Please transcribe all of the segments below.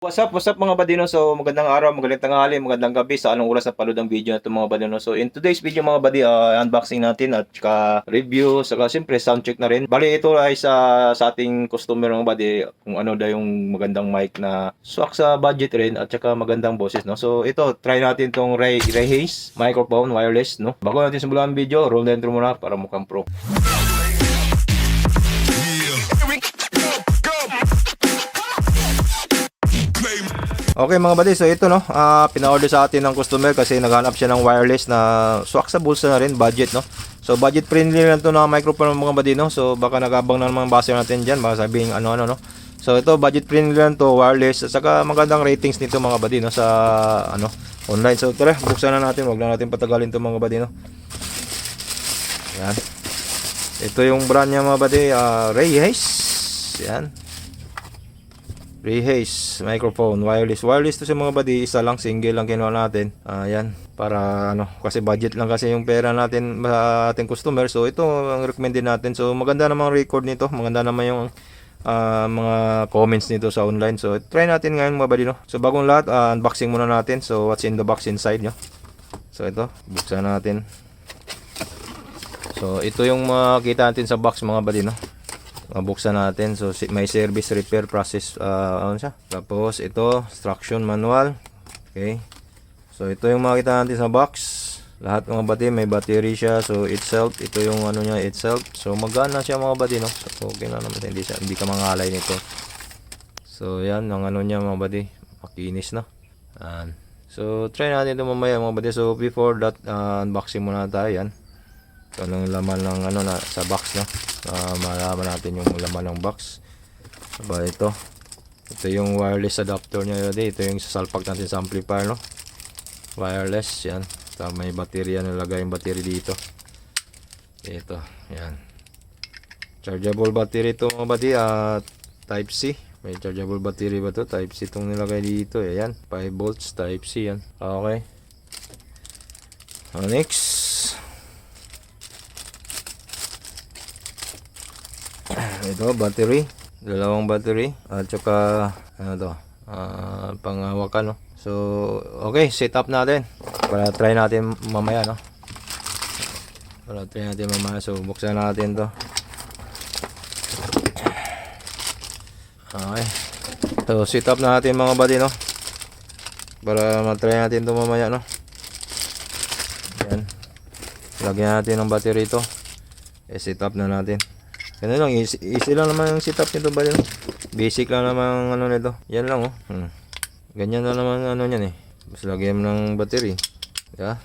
What's up, what's up mga badino? So magandang araw, magandang tanghali, magandang gabi sa anong oras na palod ang video na mga badino. So in today's video mga badi, uh, unboxing natin at saka review, saka siyempre sound check na rin. Bali ito ay sa, sa ating customer mga badi kung ano daw yung magandang mic na swak sa budget rin at saka magandang boses. No? So ito, try natin tong Ray, Ray Hayes microphone wireless. No? Bago natin simulan ang video, roll the intro muna para mukhang pro. Okay mga buddy, so ito no, ah pina-order sa atin ng customer kasi naghanap siya ng wireless na swak sa bulsa na rin, budget no. So budget friendly lang to na microphone mga buddy no. So baka nagabang na naman base natin diyan, baka sabihin ano ano no. So ito budget friendly lang to, wireless at saka magandang ratings nito mga buddy no sa ano online. So tara, buksan na natin, wag na natin patagalin to mga buddy no. Yan. Ito yung brand niya mga buddy, ah, Ray Hayes. Yan. Ray Hayes microphone wireless. Wireless to sa mga buddy isa lang single lang kinuha natin. Ayan para ano kasi budget lang kasi yung pera natin sa ating customer. So ito ang recommend din natin. So maganda namang record nito. Maganda naman yung ah, mga comments nito sa online. So try natin ngayon mga buddy no? So bagong lahat ah, unboxing muna natin. So what's in the box inside no? So ito buksan natin. So ito yung makita natin sa box mga buddy no mabuksan natin. So may service repair process uh, ano siya? Tapos ito instruction manual. Okay. So ito yung makita natin sa box. Lahat mga bati may battery siya. So itself ito yung ano niya itself. So magana siya mga bati no? So okay na naman hindi siya hindi ka mangalay nito. So yan ang ano niya mga bati. Makinis na Yan. so try natin ito mamaya mga bati. So before that uh, unboxing muna tayo. Yan So, anong laman ng ano na sa box no? Ah, malaman natin yung laman ng box. Aba ito. Ito yung wireless adapter niya ready. Ito yung sasalpak natin sa amplifier no. Wireless yan. Tapos may baterya nilagay yung battery dito. Ito, yan. Chargeable battery ito mga bati at type C. May chargeable battery ba to? Type C itong nilagay dito. Ayan, 5 volts type C yan. Okay. Ah, next. Ito battery. Dalawang battery. At saka ano to ah panghawakan no so okay set up natin. Para try natin mamaya no? Para try natin mamaya. So buksan natin to. Okay. So set up natin mga buddy no? Para matry natin to mamaya no? Yan. Lagyan natin ng battery ito eh set up na natin Ganun lang, easy, easy lang naman yung setup nito ba? Basic lang naman ano nito. Yan lang oh. Hmm. Ganyan lang naman ano niyan eh. Basta lagyan ng battery. Yeah.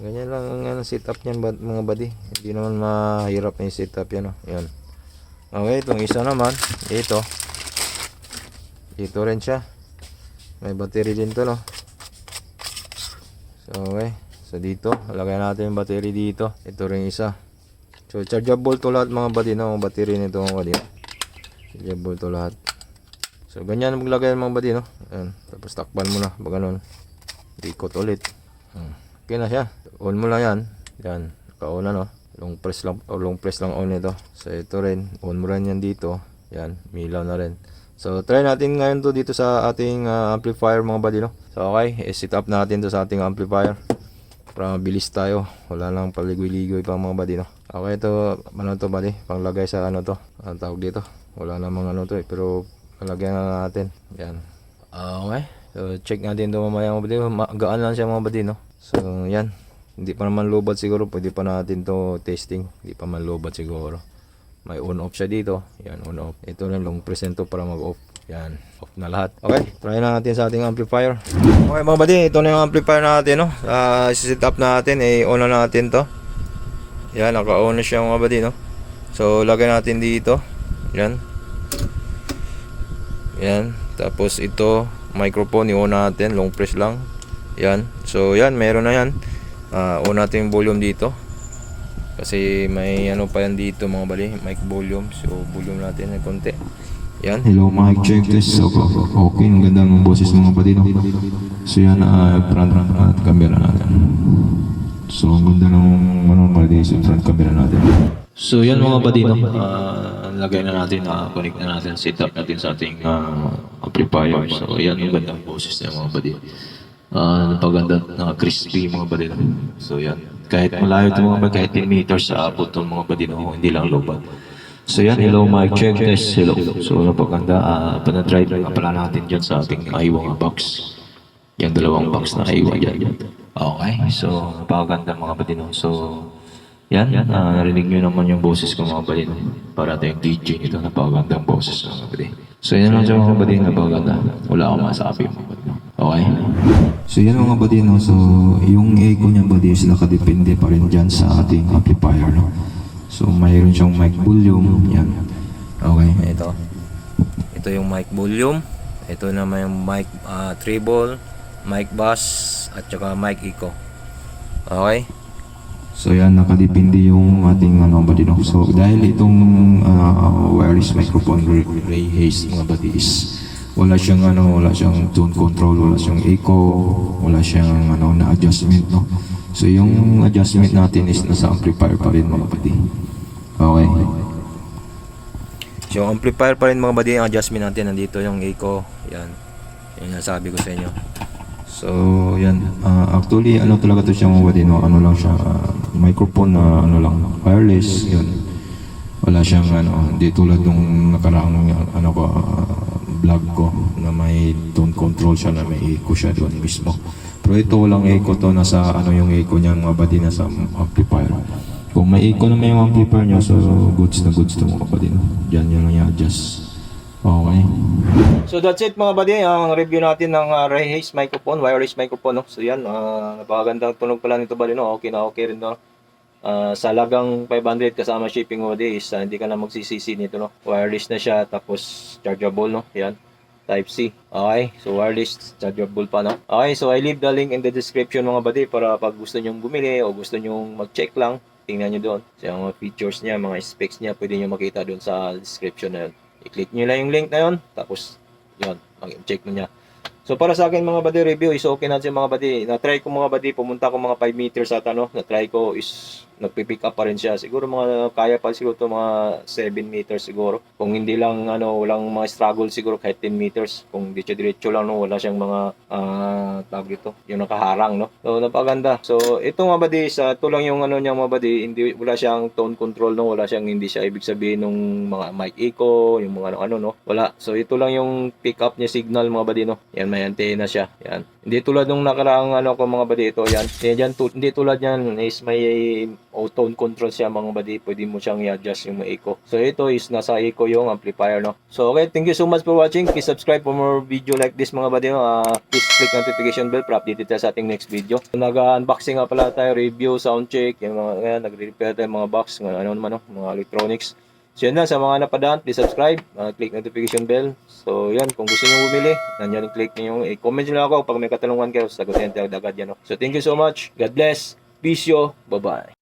Ganyan lang ang ano, setup niyan mga buddy. Hindi naman mahirap yung setup yan oh. Yan. Okay, itong isa naman. Ito. Ito rin siya. May battery din to no. So okay. So dito, lagyan natin yung battery dito. Ito rin isa. So chargeable to lahat mga buddy no, mga battery nito mga buddy. Chargeable to lahat. So ganyan maglagay mga buddy no. Ayan, tapos takpan mo na, pag ganun. Ikot ulit. Hmm. Okay na siya. On mo lang yan. Yan, naka-on na no. Long press lang, o long press lang on ito. So ito rin, on mo rin yan dito. Yan, milaw na rin. So try natin ngayon to dito sa ating ah, amplifier mga buddy no. So okay, i-set up natin to sa ating amplifier para mabilis tayo. Wala lang paligoy-ligoy pa mga buddy no? Okay ito ano to buddy? Panglagay sa ano to? Ang tawag dito? Wala namang ano to eh. Pero palagyan na natin. Yan. Ah, okay. So check natin ito mamaya mga buddy. Gaan lang siya mga buddy no? So yan. Hindi pa naman lobat siguro. Pwede pa natin to testing. Hindi pa man lobat siguro. May on off siya dito. Yan on off ito na long presento para mag off yan off na lahat. Okay try na natin sa ating amplifier. Okay mga buddy ito na yung amplifier natin no? Uh, set up natin eh on na natin to. Yan naka on na siya mga buddy no? So lagay natin dito. Yan. Yan. Tapos ito microphone i-on natin. Long press lang. Yan. So yan meron na yan. Uh, on natin yung volume dito. Kasi may ano pa yan dito mga bali, mic volume. So volume natin ng konti. Yan. Hello, mic check test. Okay, okay. ang ganda ng boses mga patino. So yan, uh, front at camera natin. So ang ganda ng ano, mga sa front camera natin. So yan mga buddy no. Ah, lagay na natin, na connect na natin, set up natin sa ating ah, amplifier. So, yan yung gandang boses niya mga buddy. Ah, napaganda, na crispy mga buddy. So, yan. Kahit malayo ito mga buddy, kahit 10 meters sa abot itong mga buddy, no? hindi lang lobat. So yan, hello mic check test, hello. So napaganda, uh, panatry pa pala natin dyan sa ating iWang box. Yung dalawang box na iWang dyan. Okay, so napakaganda mga badino. So yan, ah, narinig nyo naman yung boses ko mga badino. Para tayong DJ nito, napakagandang boses mga badino. So yan lang siya mga badino, napakaganda. Wala akong masabi mga badino. Okay? So yan mga buddy, no? So yung echo niya buddy is nakadepende pa rin dyan sa ating amplifier, no? So mayroon siyang mic volume, yan. Okay. Ito. Ito yung mic volume. Ito naman yung mic ah, treble, mic bass, at saka mic echo. Okay? So yan, nakadepende yung ating ano buddy, no? So dahil itong ah, wireless microphone Ray, Ray Hayes mga buddy is wala siyang ano, wala siyang tone control, wala siyang echo, wala siyang ano na adjustment, no? So yung adjustment natin is nasa amplifier pa rin mga buddy. Okay. So, yung amplifier pa rin mga buddy, ang adjustment natin nandito yung echo. Yan. Yung nasabi ko sa inyo. So, yan. Ah, actually, ano talaga to siya mga buddy, no? Ano lang siya, ah, microphone na ano lang, wireless, yun. Wala siyang ano, hindi tulad nung nakaraang ano ko, ah, vlog ko na may tone control siya na may echo siya doon mismo. Pero ito walang echo to, nasa ano yung echo niya mga buddy, nasa amplifier. Kung may echo na may yung amplifier niya, so goods na goods to mga buddy, no? Diyan yun lang i-adjust. Okay. So that's it mga buddy, ang review natin ng uh, Ray Hayes microphone, wireless microphone. No? So yan, uh, napakagandang tunog pala nito buddy. No? Okay na okay rin. No? Ah, sa lagang 500 kasama shipping mo buddy is ah, hindi ka na magsisisi nito. No? Wireless na siya tapos chargeable. No? Yan. Type C. Okay, so wireless, chargeable pa no. Okay, so I leave the link in the description mga buddy para pag gusto nyong bumili o gusto nyong mag-check lang, tingnan nyo doon. So yung mga features niya, mga specs niya, pwede nyo makita doon sa description na yun. I-click nyo lang yung link na yun, tapos yun, mag-check nyo niya. So para sa akin mga buddy review is okay na siya mga buddy. Na-try ko mga buddy, pumunta ko mga 5 meters at ano, na-try ko is nagpipick up pa rin siya. Siguro mga kaya pa siguro to mga 7 meters siguro. Kung hindi lang ano, walang mga struggle siguro kahit 10 meters. Kung diretso diretso lang no, wala siyang mga ah tawag dito, yung nakaharang no. So napaganda. So ito mga buddy, sa ito lang yung ano niya mga buddy, hindi wala siyang tone control no, wala siyang hindi siya ibig sabihin nung mga mic echo, yung mga ano, ano no. Wala. So ito lang yung pick up niya signal mga buddy no. Yan may antenna siya. Yan. Hindi tulad nung nakaraang ano ko mga buddy ito yan. Yan dyan, tu- hindi tulad yan is may o tone control siya mga buddy. Pwede mo siyang i-adjust yung echo. So ito is nasa echo yung amplifier no. So okay, thank you so much for watching. Please subscribe for more video like this mga buddy. No? Ah, please click notification bell para updated tayo sa ating next video. Nag-unboxing nga pala tayo, review, sound check, yung mga ngayon, nagre-repair tayo mga box, mga ano naman no, mga electronics. So yun lang, sa mga napadaan, please subscribe, uh, click notification bell. So yan, kung gusto nyo bumili, nandiyan yung click nyo. I-comment nyo lang ako pag may katanungan kayo, sagutin tayo agad yan. No? So thank you so much. God bless. Peace yo. Bye-bye.